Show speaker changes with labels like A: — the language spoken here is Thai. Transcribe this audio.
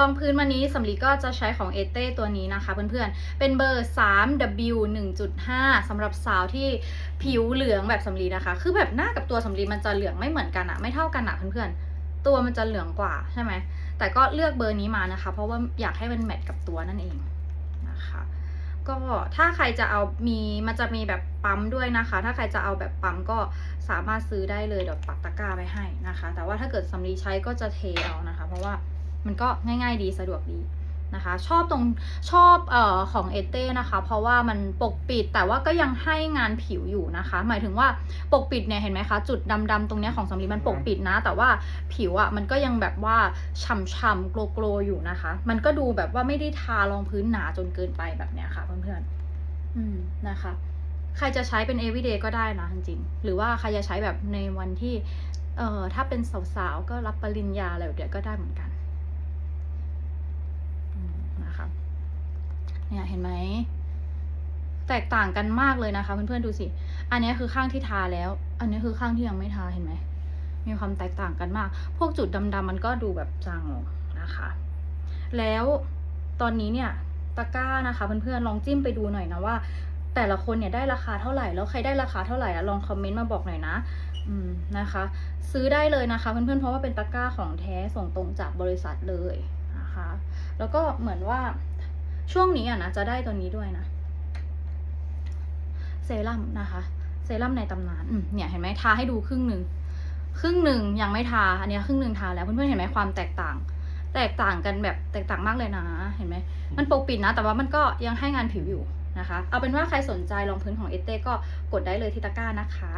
A: รองพื้นวันนี้สำลีก็จะใช้ของเอเต้ตัวนี้นะคะเพื่อนๆ เป็นเบอร์ 3W 1.5สำหรับสาวที่ผิวเหลืองแบบสำลีนะคะ คือแบบหน้ากับตัวสำลีมันจะเหลืองไม่เหมือนกันอะไม่เท่ากันอะเพื่อนๆ ตัวมันจะเหลืองกว่าใช่ไหม แต่ก็เลือกเบอร์นี้มานะคะ เพราะว่าอยากให้มันแมทกับตัวนั่นเองนะคะ ก็ถ้าใครจะเอามีมันจะมีแบบปั๊มด้วยนะคะ ถ้าใครจะเอาแบบปั๊มก็สามารถซื้อได้เลยเดี๋ยวปักตะกร้าไว้ให้นะคะ แต่ว่าถ้าเกิดสำลีใช้ก็จะเทเอานะคะ เพราะว่า มันก็ง่าย ๆ ดีสะดวกดีนะคะ ชอบตรงชอบเอ่อของเอเต้นะคะ เพราะว่ามันปกปิดแต่ว่าก็ยังให้งานผิวอยู่นะคะ หมายถึงว่าปกปิดเนี่ยเห็นไหมคะ จุดดำๆตรงเนี้ยของสำลีมันปกปิดนะ แต่ว่าผิวอะ่ะมันก็ยังแบบว่าฉ่ำๆโกลๆอยู่นะคะ มันก็ดูแบบว่าไม่ได้ทารองพื้นหนาจนเกินไปแบบเนี้ยค่ะเพื่อนๆอืมนะคะ ใครจะใช้เป็น everyday ก็ได้นะจริงๆหรือว่าใครจะใช้แบบในวันที่เอ่อถ้าเป็นสาวๆก็รับปริญญาอะไรแบบเนี้ยก็ได้เหมือนกันอืมนะคะ เนี่ยเห็นไหม แตกต่างกันมากเลยนะคะ เพื่อนๆดูสิ อันนี้คือข้างที่ทาแล้ว อันนี้คือข้างที่ยังไม่ทาเห็นไหม มีความแตกต่างกันมาก พวกจุดดำๆมันก็ดูแบบจางลงนะคะ แล้วตอนนี้เนี่ยตะกร้านะคะเพื่อนๆลองจิ้มไปดูหน่อยนะว่า แต่ละคนเนี่ยได้ราคาเท่าไหร่แล้วใครได้ราคาเท่าไหร่อะลองคอมเมนต์มาบอกหน่อยนะอืมนะคะ ซื้อได้เลยนะคะเพื่อนๆเพราะว่าเป็นตะกร้าของแท้ส่งตรงจากบริษัทเลยนะคะ แล้วก็เหมือนว่า ช่วงนี้อะนะจะได้ตัวนี้ด้วยนะ เซรั่มนะคะ เซรั่มในตำนานอืมเนี่ยเห็นไหมทาให้ดูครึ่งหนึ่งครึ่งหนึ่งยังไม่ทา อันเนี้ยครึ่งหนึ่งทาแล้วเพื่อนๆเห็นไหมความแตกต่าง แตกต่างกันแบบแตกต่างมากเลยนะ เห็นไหมมันปกปิดนะ แต่ว่ามันก็ยังให้งานผิวอยู่นะคะ เอาเป็นว่าใครสนใจลองพื้นของเอเต้ก็กดได้เลยที่ตะกร้านะคะ